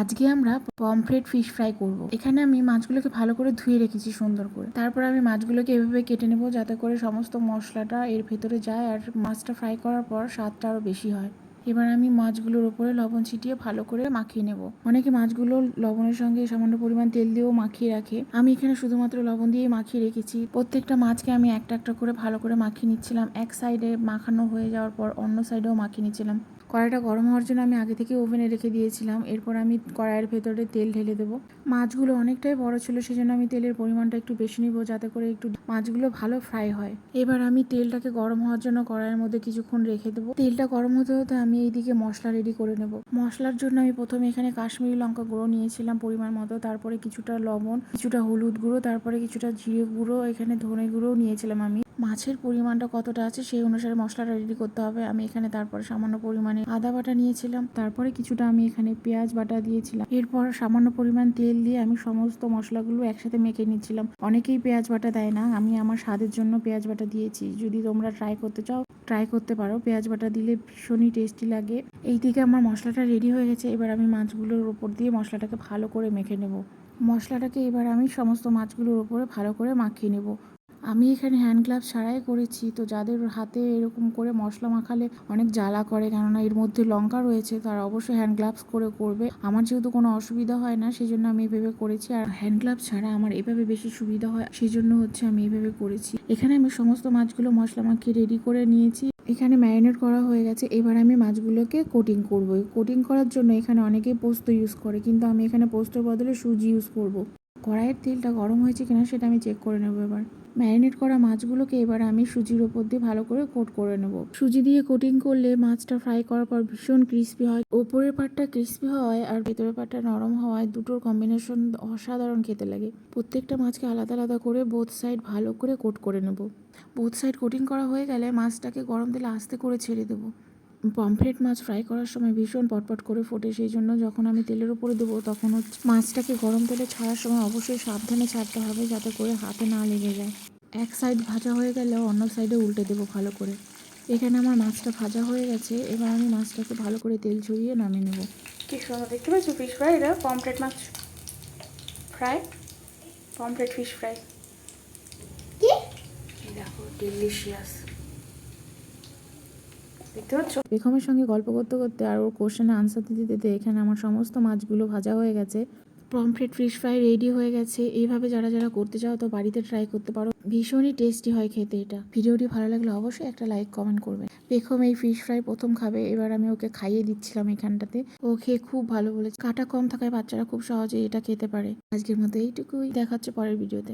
আজকে আমরা pomfret fish fry করব। এখানে আমি মাছগুলোকে ভালো করে ধুয়ে রেখেছি সুন্দর করে। তারপর আমি মাছগুলোকে এভাবে কেটে নেব যাতে করে সমস্ত মশলাটা এর ভেতরে যায় আর মাছটা ফ্রাই করার পর স্বাদটা আরও বেশি হয়। এবার আমি মাছগুলোর উপরে লবণ ছিটিয়ে ভালো করে মাখিয়ে নেব। অনেকে মাছগুলো লবণের সঙ্গে সামান্য পরিমাণ তেল দিয়েও মাখিয়ে রাখে। আমি এখানে শুধুমাত্র লবণ দিয়ে মাখিয়ে রেখেছি। প্রত্যেকটা মাছকে আমি একটা একটা করে ভালো করে মাখিয়ে নিচ্ছিলাম। এক সাইডে মাখানো হয়ে যাওয়ার পর অন্য সাইডেও মাখিয়ে নিচ্ছিলাম। কড়াইটা গরম হওয়ার জন্য আমি আগে থেকে ওভেনে রেখে দিয়েছিলাম। এরপর আমি কড়াইয়ের ভেতরে তেল ঢেলে দেবো। মাছগুলো অনেকটাই বড় ছিল, সেজন্য আমি তেলের পরিমাণটা একটু বেশি নিব যাতে করে একটু মাছগুলো ভালো ফ্রাই হয়। এবার আমি তেলটাকে গরম হওয়ার জন্য কড়াইয়ের মধ্যে কিছুক্ষণ রেখে দেবো। তেলটা গরম হতে হতে আমি এইদিকে মশলা রেডি করে নেব। মশলার জন্য আমি প্রথমে এখানে কাশ্মীরি লঙ্কা গুঁড়ো নিয়েছিলাম পরিমাণ মতো, তারপরে কিছুটা লবণ, কিছুটা হলুদ গুঁড়ো, তারপরে কিছুটা জিরে গুঁড়ো, এখানে ধনে গুঁড়োও নিয়েছিলাম আমি। মাছের পরিমাণটা কতটা আছে সেই অনুসারে মশলাটা রেডি করতে হবে। আমি এখানে তারপরে সামান্য পরিমাণে আদা বাটা নিয়েছিলাম। তারপরে কিছুটা আমি এখানে পেঁয়াজ বাটা দিয়েছিলাম। এরপর সামান্য পরিমাণ তেল দিয়ে আমি সমস্ত মশলাগুলো একসাথে মেখে নিচ্ছিলাম। অনেকেই পেঁয়াজ বাটা দেয় না। আমি আমার স্বাদের জন্য পেঁয়াজ বাটা দিয়েছি। যদি তোমরা ট্রাই করতে চাও ট্রাই করতে পারো। পেঁয়াজ বাটা দিলে ভীষণই টেস্টি লাগে। এই দিকে আমার মশলাটা রেডি হয়ে গেছে। এবার আমি মাছগুলোর ওপর দিয়ে মশলাটাকে ভালো করে মেখে নেব। মশলাটাকে এবার আমি সমস্ত মাছগুলোর ওপরে ভালো করে মাখিয়ে নেব। আমি এখানে হ্যান্ড গ্লাভস ছাড়াই করেছি। তো যাদের হাতে এরকম করে মশলা মাখালে অনেক জ্বালা করে, কেননা এর মধ্যে লঙ্কা রয়েছে, তারা অবশ্যই হ্যান্ড গ্লাভস করে করবে। আমার যেহেতু কোনো অসুবিধা হয় না সেই জন্য আমি এভাবে করেছি। আর হ্যান্ড গ্লাভস ছাড়া আমার এভাবে বেশি সুবিধা হয় সেই জন্য হচ্ছে আমি এভাবে করেছি। এখানে আমি সমস্ত মাছগুলো মশলা মাখিয়ে রেডি করে নিয়েছি। এখানে ম্যারিনেট করা হয়ে গেছে। এবার আমি মাছগুলোকে কোটিং করব। কোটিং করার জন্য এখানে অনেকেই পোস্ত ইউজ করে, কিন্তু আমি এখানে পোস্তর বদলে সুজি ইউজ করব। কড়াইয়ের তেলটা গরম হয়েছে কিনা সেটা আমি চেক করে নেব এবার। ম্যারিনেট করা মাছগুলোকে এবার আমি সুজির ওপর দিয়ে ভালো করে কোট করে নেব। সুজি দিয়ে কোটিং করলে মাছটা ফ্রাই করার পর ভীষণ ক্রিস্পি হয়। ওপরের পাটটা ক্রিস্পি হওয়ায় আর ভেতরের পাটটা নরম হওয়ায় দুটোর কম্বিনেশন অসাধারণ খেতে লাগে। প্রত্যেকটা মাছকে আলাদা আলাদা করে বোথ সাইড ভালো করে কোট করে নেব। বোথ সাইড কোটিং করা হয়ে গেলে মাছটাকে গরম তেলে আস্তে করে ছেড়ে দেবো। পমফ্রেট মাছ ফ্রাই করার সময় ভীষণ পটপট করে ফোটে সেই জন্য যখন আমি তেলের উপরে দেবো তখন হচ্ছে মাছটাকে গরম তেলে ছাড়ার সময় অবশ্যই সাবধানে ছাড়তে হবে যাতে করে হাতে না লেগে যায়। এক সাইড ভাজা হয়ে গেলে অন্য সাইডে উল্টে দেবো ভালো করে। এখানে আমার মাছটা ভাজা হয়ে গেছে এবার আমি মাছটাকে ভালো করে তেল ছড়িয়ে নামিয়ে নেব। কি সুন্দর দেখতে পাচ্ছ ফিশ ফ্রাই এটা পমফ্রেট মাছ ফ্রাই পমফ্রেট ফিশ ফ্রাই কি? দেখো ডেলিশিয়াস দেখতে বেগমের সঙ্গে গল্প করতে করতে আর ওর কোশ্চেনে আনসার দিতে দিতে এখানে আমার সমস্ত মাছগুলো ভাজা হয়ে গেছে। পমফ্রেট ফিশ ফ্রাই রেডি হয়ে গেছে। এইভাবে যারা যারা করতে চাও তো বাড়িতে ট্রাই করতে পারো। ভীষণই টেস্টি হয় খেতে এটা। ভিডিওটি ভালো লাগলে অবশ্যই একটা লাইক কমেন্ট করবে। বেগম এই ফিশ ফ্রাই প্রথম খাবে। এবার আমি ওকে খাইয়ে দিচ্ছিলাম এখানটাতে। ও খেয়ে খুব ভালো বলেছে। কাটা কম থাকায় বাচ্চারা খুব সহজে এটা খেতে পারে। আজকের মতো এইটুকুই। দেখাচ্ছে পরের ভিডিওতে।